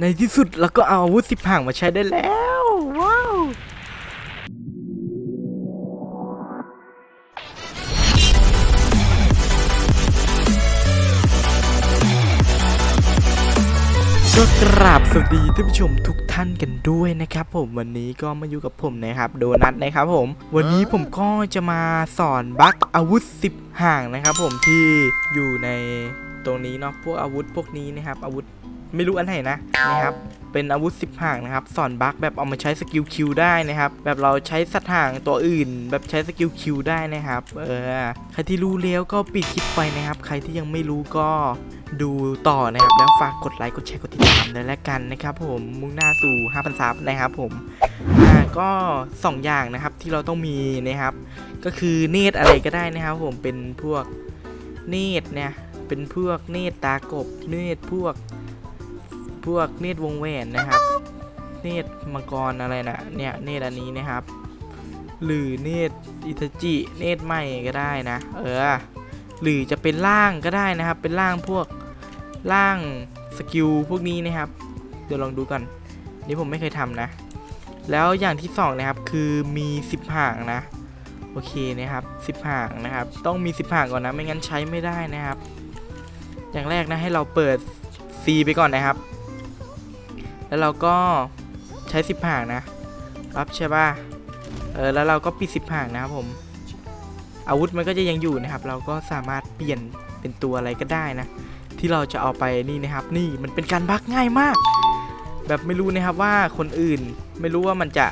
ในที่สุดเราก็เอาอาวุธสิบห่างมาใช้ได้แล้ว ว้าว ก็กราบสวัสดีท่านผู้ชมทุกท่านกันด้วยนะครับ ผมวันนี้ก็มาอยู่กับผมนะครับโดนัทนะครับผม วันนี้ผมก็จะมาสอนบัคอาวุธ 10 ห่างนะครับ ผมที่อยู่ในตรงนี้เนาะพวกอาวุธพวกนี้นะครับ อาวุธ ไม่รู้อันไหนนะนะครับเป็นอาวุธ 10ห่างนะครับสอนบัคแบบเอามาใช้สกิลคิวได้นะครับ แบบเราใช้สัตว์ห่างตัวอื่น แบบใช้สกิลคิวได้นะครับ เออ ใครที่รู้แล้วก็ปิดคลิปไปนะครับ ใครที่ยังไม่รู้ก็ดูต่อนะครับ แล้วฝากกดไลค์ กดแชร์ กดติดตามด้วยแล้วกันนะครับผมมุ่งหน้าสู่ 5,000ซับนะครับผม อ่า ก็ 2 อย่างนะครับที่เราต้องมีนะครับ ก็คือเนตอะไรก็ได้นะครับ ผมเป็นพวกเนตเนี่ย เป็นพวกเนตตากบ เนตพวก พวกเนตรวงแหวนนะครับ เนตรมังกรอะไรนะเนี่ยเนตรอันนี้นะครับ หรือเนตรอิทาจิ เนตรใหม่ก็ได้นะ เออ หรือจะเป็นร่างก็ได้นะครับ เป็นร่างพวกร่างสกิลพวกนี้นะครับ เดี๋ยวลองดูกันนี่ผมไม่เคยทำนะ แล้วอย่างที่สองนะครับคือมี 10ห่างนะ โอเคนะครับ 10ห่างนะครับ ต้องมี 10ห่างก่อนนะ ไม่งั้นใช้ไม่ได้นะครับ อย่างแรกนะให้เราเปิด C ไปก่อนนะครับ แล้วเราก็ใช้10ห่างนะรับใช่ป่ะเออแล้วเราก็ปิด10ห่างนะครับผม อาวุธมันก็จะยังอยู่นะครับ เราก็สามารถเปลี่ยนเป็นตัวอะไรก็ได้นะ ที่เราจะเอาไปนี่นะครับ นี่มันเป็นการบักง่ายมาก แบบไม่รู้นะครับว่าคนอื่นไม่รู้ว่ามันจะ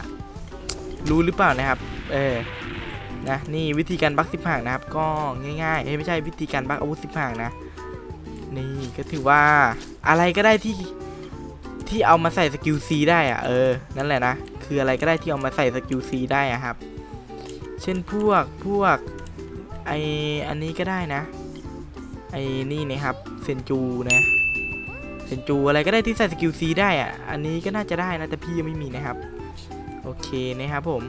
รู้หรือเปล่านะครับ เออนะนี่วิธีการบักสิบห่างนะครับ ก็ง่ายๆเอ้ไม่ใช่วิธีการบักอาวุธสิบห่างนะนี่ก็ถือว่าอะไรก็ได้ที่ ที่เอามาใส่สกิลซีได้อะเออ นั่นแหละนะ คืออะไรก็ได้ที่เอามาใส่สกิลซีได้อะครับ เช่นพวกพวกไออันนี้ก็ได้นะ ไอนี่นะครับเซนจูนะเซนจูอะไรก็ได้ที่ใส่สกิลซีได้อะอันนี้ก็น่าจะได้นะแต่พี่ยังไม่มีนะครับ โอเคนะครับผม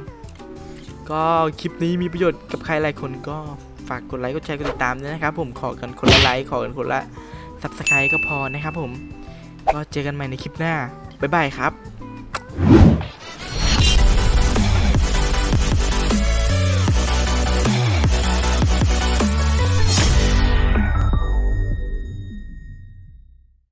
ก็คลิปนี้มีประโยชน์กับใครหลายคนก็ฝากกดไลค์กดแชร์กดติดตามด้วยนะครับ ผมขอกันคนละไลค์ขอกันคนละซับสไครต์ก็พอนะครับผม ก็เจอกันใหม่ในคลิปหน้า บ๊ายบายครับ